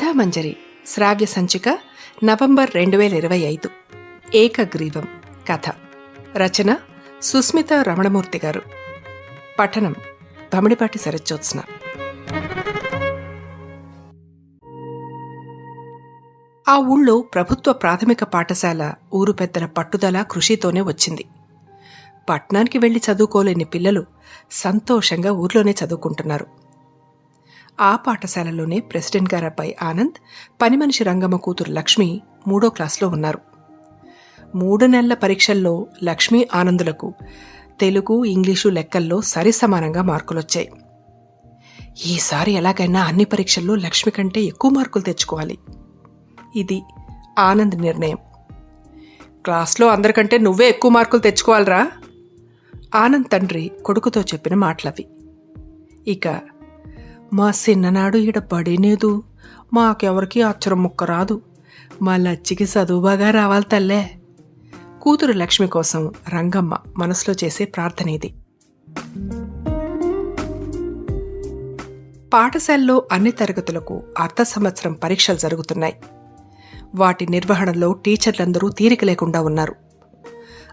కథామంజరి శ్రావ్య సంచిక నవంబర్ రెండు వేల ఇరవై ఐదు. ఏకగ్రీవం కథ. రచన సుస్మిత రమణమూర్తి గారు. పఠనం భమిడిపాటి శరజ్జోత్స్న ఆ ఊళ్ళో ప్రభుత్వ ప్రాథమిక పాఠశాల ఊరు పెద్దల పట్టుదల కృషితోనే వచ్చింది. పట్నానికి వెళ్ళి చదువుకోలేని పిల్లలు సంతోషంగా ఊర్లోనే చదువుకుంటున్నారు. ఆ పాఠశాలలోనే ప్రెసిడెంట్ గారపై అబ్బాయి ఆనంద్ పని మనిషి రంగమ్మ కూతురు లక్ష్మి మూడో క్లాస్లో ఉన్నారు. మూడు నెలల పరీక్షల్లో లక్ష్మీ ఆనందులకు తెలుగు ఇంగ్లీషు లెక్కల్లో సరి సమానంగా మార్కులొచ్చాయి. ఈసారి ఎలాగైనా అన్ని పరీక్షల్లో లక్ష్మి కంటే ఎక్కువ మార్కులు తెచ్చుకోవాలి. ఇది ఆనంద్ నిర్ణయం. క్లాస్లో అందరికంటే నువ్వే ఎక్కువ మార్కులు తెచ్చుకోవాలరా? ఆనంద్ తండ్రి కొడుకుతో చెప్పిన మాటలవి. ఇక మా సిన్ననాడు ఈడ పడినేదు. మాకెవరికి అచ్చరం ముక్క రాదు. మా లచ్చికి చదువు బాగా రావాలి తల్లే. కూతురు లక్ష్మి కోసం రంగమ్మ మనసులో చేసే ప్రార్థన ఇది. పాఠశాలలో అన్ని తరగతులకు అర్ధ సంవత్సరం పరీక్షలు జరుగుతున్నాయి. వాటి నిర్వహణలో టీచర్లందరూ తీరిక లేకుండా ఉన్నారు.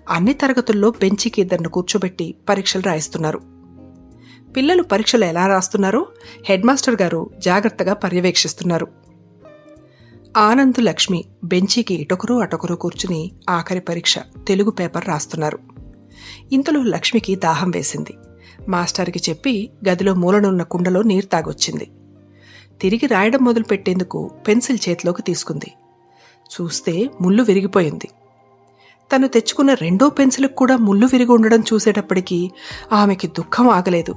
అన్ని తరగతుల్లో బెంచికి ఇద్దరిని కూర్చోబెట్టి పరీక్షలు రాయిస్తున్నారు. పిల్లలు పరీక్షలు ఎలా రాస్తున్నారో? హెడ్ మాస్టర్ గారు జాగ్రత్తగా పర్యవేక్షిస్తున్నారు. ఆనంద్ లక్ష్మి బెంచీకి ఇటొకరు అటొకరు కూర్చుని ఆఖరి పరీక్ష తెలుగు పేపర్ రాస్తున్నారు. ఇంతలో లక్ష్మికి దాహం వేసింది. మాస్టర్కి చెప్పి గదిలో మూలనున్న కుండలో నీరు తాగొచ్చింది. తిరిగి రాయడం మొదలుపెట్టేందుకు పెన్సిల్ చేతిలోకి తీసుకుంది. చూస్తే ముళ్ళు విరిగిపోయింది. తను తెచ్చుకున్న రెండో పెన్సిల్కి కూడా ముళ్ళు విరిగి ఉండడం చూసేటప్పటికీ ఆమెకి దుఃఖం ఆగలేదు.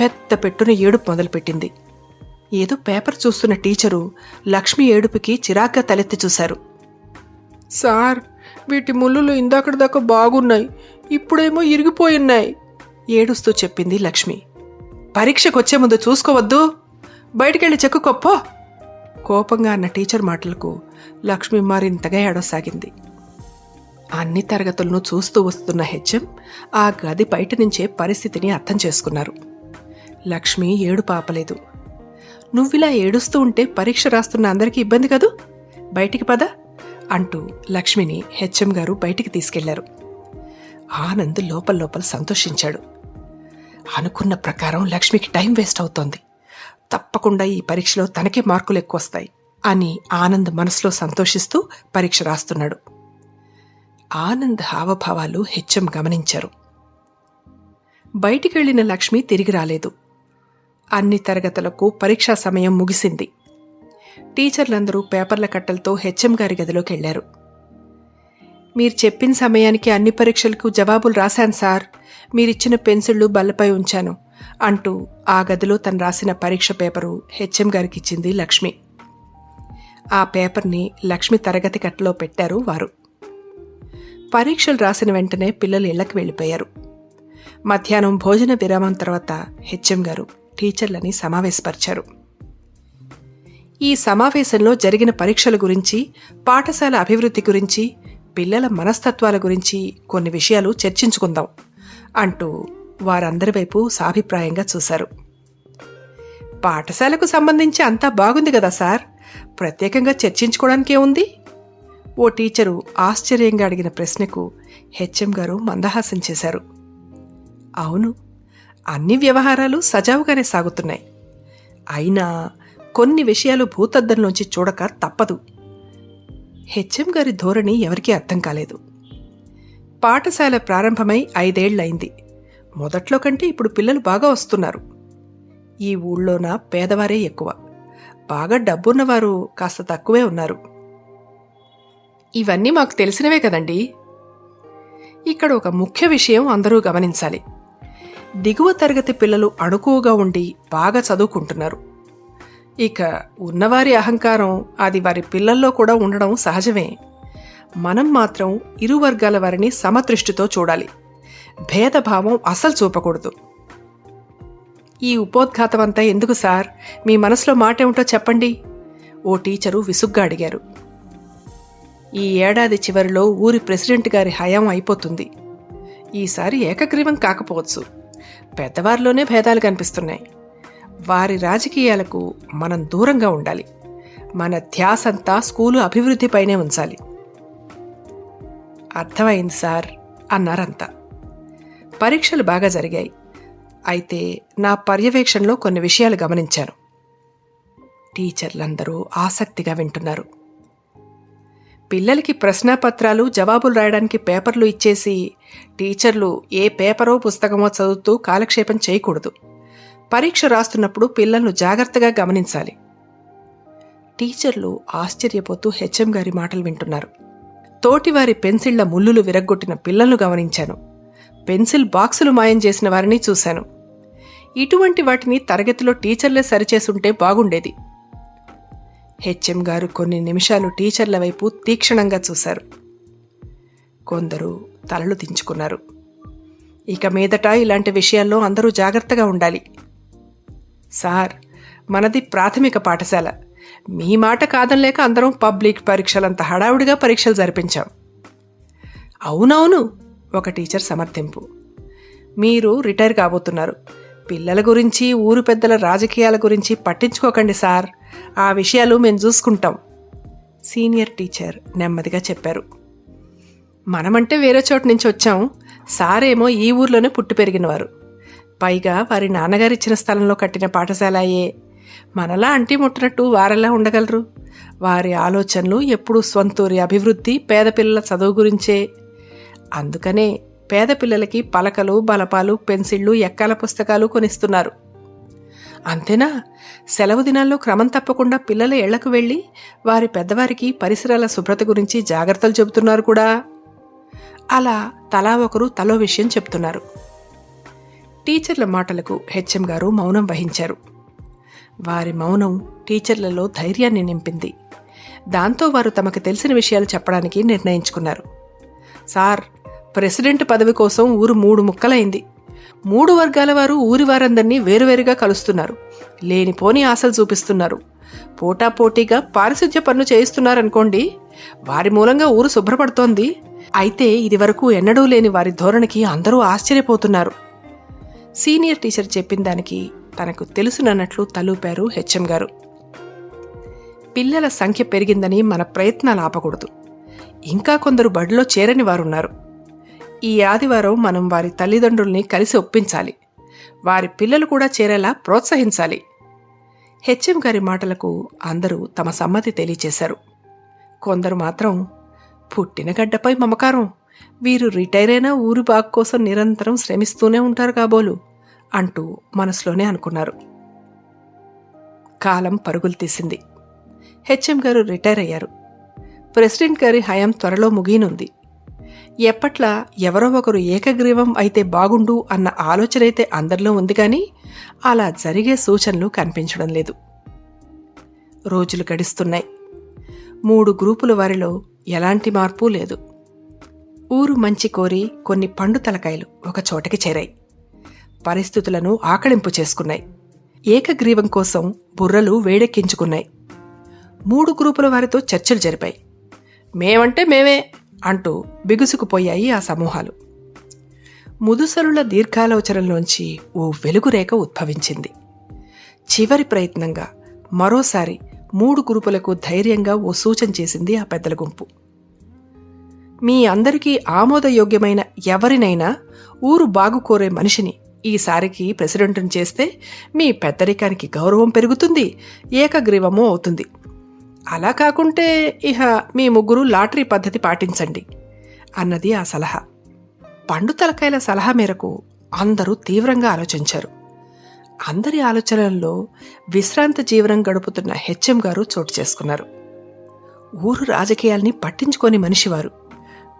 పెద్ద పెట్టున ఏడుపు మొదలుపెట్టింది. ఏదో పేపర్ చూస్తున్న టీచరు లక్ష్మి ఏడుపుకి చిరాగ్గా తలెత్తి చూశారు. సార్ వీటి ముళ్ళులు ఇందాకటి దాకా బాగున్నాయి. ఇప్పుడేమో ఇరిగిపోయిన్నాయి. ఏడుస్తూ చెప్పింది లక్ష్మి. పరీక్షకు వచ్చే ముందు చూసుకోవద్దు. బయటికెళ్ళి చెక్కుకొప్పో. కోపంగా అన్న టీచర్ మాటలకు లక్ష్మి మరింతగా ఏడవసాగింది. అన్ని తరగతులను చూస్తూ వస్తున్న హెచ్ఎం ఆ గది బయట నుంచే పరిస్థితిని అర్థం చేసుకున్నారు. లక్ష్మి ఏడు పాపలేదు. నువ్విలా ఏడుస్తూ ఉంటే పరీక్ష రాస్తున్న అందరికీ ఇబ్బంది కదూ? బయటికి పద అంటూ లక్ష్మిని హెచ్ఎం గారు బయటికి తీసుకెళ్ళారు. ఆనంద్ లోపల లోపల సంతోషించాడు. అనుకున్న ప్రకారం లక్ష్మికి టైం వేస్ట్ అవుతోంది. తప్పకుండా ఈ పరీక్షలో తనకే మార్కులు ఎక్కువ వస్తాయి అని ఆనంద్ మనసులో సంతోషిస్తూ పరీక్ష రాస్తున్నాడు. ఆనంద్ హావభావాలు హెచ్ఎం గమనించారు. బయటికెళ్ళిన లక్ష్మి తిరిగి రాలేదు. అన్ని తరగతులకు పరీక్షా సమయం ముగిసింది. టీచర్లందరూ పేపర్ల కట్టలతో హెచ్ఎం గారి గదిలోకి వెళ్ళారు మీరు చెప్పిన సమయానికి అన్ని పరీక్షలకు జవాబులు రాశాను సార్. మీరిచ్చిన పెన్సిళ్ళు బల్లపై ఉంచాను అంటూ ఆ గదిలో తను రాసిన పరీక్ష పేపరు హెచ్ఎం గారికి ఇచ్చింది లక్ష్మి. ఆ పేపర్ని లక్ష్మి తరగతి కట్టలో పెట్టారు వారు. పరీక్షలు రాసిన వెంటనే పిల్లలు ఇళ్ళకు వెళ్ళిపోయారు. మధ్యాహ్నం భోజన విరామం తర్వాత హెచ్ఎం గారు టీచర్లని సమావేశపరిచారు. ఈ సమావేశంలో జరిగిన పరీక్షల గురించి పాఠశాల అభివృద్ధి గురించి పిల్లల మనస్తత్వాల గురించి కొన్ని విషయాలు చర్చించుకుందాం అంటూ వారందరి వైపు సాభిప్రాయంగా చూశారు. పాఠశాలకు సంబంధించి అంతా బాగుంది కదా సార్? ప్రత్యేకంగా చర్చించుకోవడానికే ఉంది? ఓ టీచరు ఆశ్చర్యంగా అడిగిన ప్రశ్నకు హెచ్ఎం గారు మందహాసం చేశారు. అవును అన్ని వ్యవహారాలు సజావుగానే సాగుతున్నాయి. అయినా కొన్ని విషయాలు భూతద్దంలోంచి చూడక తప్పదు. హెచ్ఎం గారి ధోరణి ఎవరికీ అర్థం కాలేదు. పాఠశాల ప్రారంభమై ఐదేళ్ళయింది. మొదట్లో కంటే ఇప్పుడు పిల్లలు బాగా వస్తున్నారు. ఈ ఊళ్ళోన పేదవారే ఎక్కువ. బాగా డబ్బున్నవారు కాస్త తక్కువే ఉన్నారు. ఇవన్నీ మాకు తెలిసినవే కదండి. ఇక్కడ ఒక ముఖ్య విషయం అందరూ గమనించాలి. దిగువ తరగతి పిల్లలు అణుకువగా ఉండి బాగా చదువుకుంటున్నారు. ఇక ఉన్నవారి అహంకారం అది వారి పిల్లల్లో కూడా ఉండడం సహజమే. మనం మాత్రం ఇరు వర్గాల వారిని సమదృష్టితో చూడాలి. భేదభావం అసలు చూపకూడదు. ఈ ఉపోద్ఘాతం అంతా ఎందుకు సార్? మీ మనసులో మాట ఏమిటో చెప్పండి. ఓ టీచరు విసుగ్గా అడిగారు. ఈ ఏడాది చివరిలో ఊరి ప్రెసిడెంట్ గారి హయాం అయిపోతుంది. ఈసారి ఏకగ్రీవం కాకపోవచ్చు. పెద్దవారిలోనే భేదాలు కనిపిస్తున్నాయి. వారి రాజకీయాలకు మనం దూరంగా ఉండాలి. మన ధ్యాసంతా స్కూలు అభివృద్ధిపైనే ఉంచాలి. అర్థమైంది సార్ అన్నారంతా. పరీక్షలు బాగా జరిగాయి. అయితే నా పర్యవేక్షణలో కొన్ని విషయాలు గమనించాను. టీచర్లందరూ ఆసక్తిగా వింటున్నారు. పిల్లలకి ప్రశ్నాపత్రాలు జవాబులు రాయడానికి పేపర్లు ఇచ్చేసి టీచర్లు ఏ పేపరో పుస్తకమో చదువుతూ కాలక్షేపం చేయకూడదు. పరీక్ష రాస్తున్నప్పుడు పిల్లలను జాగ్రత్తగా గమనించాలి. టీచర్లు ఆశ్చర్యపోతూ హెచ్ఎం గారి మాటలు వింటున్నారు. తోటివారి పెన్సిళ్ళ ముల్లులు విరగ్గొట్టిన పిల్లలను గమనించాను. పెన్సిల్ బాక్సులు మాయం చేసిన వారిని చూశాను. ఇటువంటి వాటిని తరగతిలో టీచర్లే సరిచేసుంటే బాగుండేది. హెచ్ఎం గారు కొన్ని నిమిషాలు టీచర్ల వైపు తీక్షణంగా చూశారు. కొందరు తలలు దించుకున్నారు. ఇక మీదట ఇలాంటి విషయాల్లో అందరూ జాగ్రత్తగా ఉండాలి. సార్ మనది ప్రాథమిక పాఠశాల. మీ మాట కాదనలేక అందరం పబ్లిక్ పరీక్షలంత హడావుడిగా పరీక్షలు జరిపించాం. అవునవును ఒక టీచర్ సమర్థింపు. మీరు రిటైర్ కాబోతున్నారు. పిల్లల గురించి ఊరు పెద్దల రాజకీయాల గురించి పట్టించుకోకండి సార్. ఆ విషయాలు మేము చూసుకుంటాం. సీనియర్ టీచర్ నెమ్మదిగా చెప్పారు. మనమంటే వేరే చోటు నుంచి వచ్చాం. సారేమో ఈ ఊర్లోనే పుట్టి పెరిగినవారు. పైగా వారి నాన్నగారు ఇచ్చిన స్థలంలో కట్టిన పాఠశాలయే. మనలా అంటి ముట్టినట్టు వారెలా ఉండగలరు? వారి ఆలోచనలు ఎప్పుడూ స్వంతూరి అభివృద్ధి పేద పిల్లల చదువు గురించే. అందుకనే పేద పిల్లలకి పలకలు బలపాలు పెన్సిళ్ళు ఎక్కాల పుస్తకాలు కొనిస్తున్నారు. అంతేనా? సెలవు దినాల్లో క్రమం తప్పకుండా పిల్లల ఇళ్ళకు వెళ్ళి వారి పెద్దవారికి పరిసరాల శుభ్రత గురించి జాగ్రత్తలు చెబుతున్నారు కూడా. అలా తలా ఒకరు తలో విషయం చెప్తున్నారు టీచర్ల మాటలకు హెచ్ఎం గారు మౌనం వహించారు. వారి మౌనం టీచర్లలో ధైర్యాన్ని నింపింది. దాంతో వారు తమకు తెలిసిన విషయాలు చెప్పడానికి నిర్ణయించుకున్నారు. సార్ ప్రెసిడెంట్ పదవి కోసం ఊరు మూడు ముక్కలైంది. మూడు వర్గాల వారు ఊరి వారందరినీ వేరువేరుగా కలుస్తున్నారు. లేనిపోని ఆశలు చూపిస్తున్నారు. పోటాపోటీగా పారిశుధ్య పనులు చేయిస్తున్నారనుకోండి వారి మూలంగా ఊరు శుభ్రపడుతోంది. అయితే ఇదివరకు ఎన్నడూ లేని వారి ధోరణికి అందరూ ఆశ్చర్యపోతున్నారు. సీనియర్ టీచర్ చెప్పిన దానికి తనకు తెలుసునన్నట్లు తలూపారు హెచ్ఎం గారు. పిల్లల సంఖ్య పెరిగిందని మన ప్రయత్నాలు ఆపకూడదు. ఇంకా కొందరు బడిలో చేరని వారున్నారు. ఈ ఆదివారం మనం వారి తల్లిదండ్రుల్ని కలిసి ఒప్పించాలి. వారి పిల్లలు కూడా చేరేలా ప్రోత్సహించాలి. హెచ్ఎం గారి మాటలకు అందరూ తమ సమ్మతి తెలియచేశారు. కొందరు మాత్రం పుట్టిన గడ్డపై మమకారం. వీరు రిటైర్ అయిన ఊరి బాగు కోసం నిరంతరం శ్రమిస్తూనే ఉంటారు కాబోలు అంటూ మనసులోనే అనుకున్నారు. కాలం పరుగులు తీసింది. హెచ్ఎం గారు రిటైర్ అయ్యారు. ప్రెసిడెంట్ గారి హయాం త్వరలో ముగియనుంది. ఎప్పట్లా ఎవరో ఒకరు ఏకగ్రీవం అయితే బాగుండు అన్న ఆలోచన అయితే అందరిలో ఉంది కానీ అలా జరిగే సూచనలు కనిపించడం లేదు. రోజులు గడుస్తున్నాయి. మూడు గ్రూపుల వారిలో ఎలాంటి మార్పు లేదు. ఊరు మంచి కోరి కొన్ని పండు తలకాయలు ఒక చోటకి చేరాయి. పరిస్థితులను ఆకళింపు చేసుకున్నాయి. ఏకగ్రీవం కోసం బుర్రలు వేడెక్కించుకున్నాయి. మూడు గ్రూపుల వారితో చర్చలు జరిపాయి. మేమంటే మేమే అంటూ బిగుసుకుపోయాయి ఆ సమూహాలు. ముదుసరుల దీర్ఘాలోచనలోంచి ఓ వెలుగురేఖ ఉద్భవించింది. చివరి ప్రయత్నంగా మరోసారి మూడు గ్రూపులకు ధైర్యంగా ఓ సూచన చేసింది ఆ పెద్దల గుంపు. మీ అందరికీ ఆమోదయోగ్యమైన ఎవరినైనా ఊరు బాగు కోరే మనిషిని ఈసారికి ప్రెసిడెంట్ని చేస్తే మీ పెద్దరికానికి గౌరవం పెరుగుతుంది ఏకగ్రీవము అవుతుంది. అలా కాకుంటే ఇహ మీ ముగ్గురు లాటరీ పద్ధతి పాటించండి అన్నది ఆ సలహా. పండు తలకాయల సలహా మేరకు అందరూ తీవ్రంగా ఆలోచించారు. అందరి ఆలోచనల్లో విశ్రాంత జీవనం గడుపుతున్న హెచ్ఎం గారు చోటు చేసుకున్నారు. ఊరు రాజకీయాల్ని పట్టించుకోని మనిషివారు.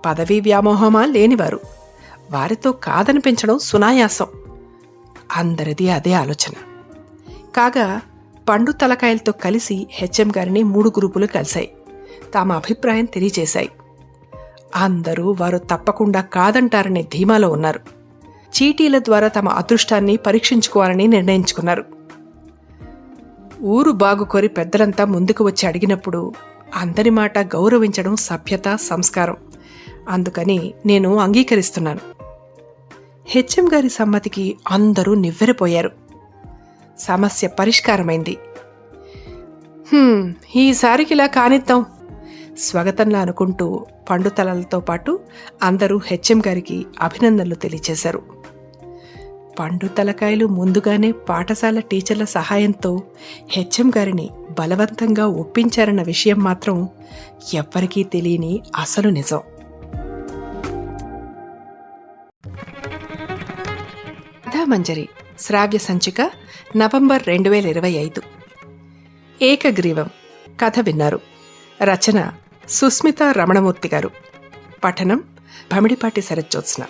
పదవీ వ్యామోహమా లేనివారు. వారితో కాదనిపించడం సునాయాసం. అందరిది అదే ఆలోచన. కాగా పండు తలకాయలతో కలిసి హెచ్ఎం గారిని మూడు గ్రూపులు కలిశాయి. తమ అభిప్రాయం తెలియజేశాయి. అందరూ వారు తప్పకుండా కాదంటారనే ధీమాలో ఉన్నారు. చీటీల ద్వారా తమ అదృష్టాన్ని పరీక్షించుకోవాలని నిర్ణయించుకున్నారు. ఊరు బాగుకొరి పెద్దలంతా ముందుకు వచ్చి అడిగినప్పుడు అందరి మాట గౌరవించడం సభ్యత సంస్కారం. అందుకని నేను అంగీకరిస్తున్నాను. హెచ్ఎం గారి సమ్మతికి అందరూ నివ్వెరపోయారు. సమస్య పరిష్కారమైంది. ఈసారికి ఇలా కానిద్దాం. స్వాగతంలా అనుకుంటూ పండుతలలతో పాటు అందరూ హెచ్ఎం గారికి అభినందనలు తెలియచేశారు. పండు తలకాయలు ముందుగానే పాఠశాల టీచర్ల సహాయంతో హెచ్ఎం గారిని బలవంతంగా ఒప్పించారన్న విషయం మాత్రం ఎవ్వరికీ తెలియని అసలు నిజం. కథామంజరి శ్రావ్య సంచిక నవంబర్ రెండు వేల ఇరవై ఐదు. ఏకగ్రీవం కథ విన్నారు. రచన సుస్మిత రమణమూర్తి గారు. పఠనం భమిడిపాటి శరజ్జోత్స్న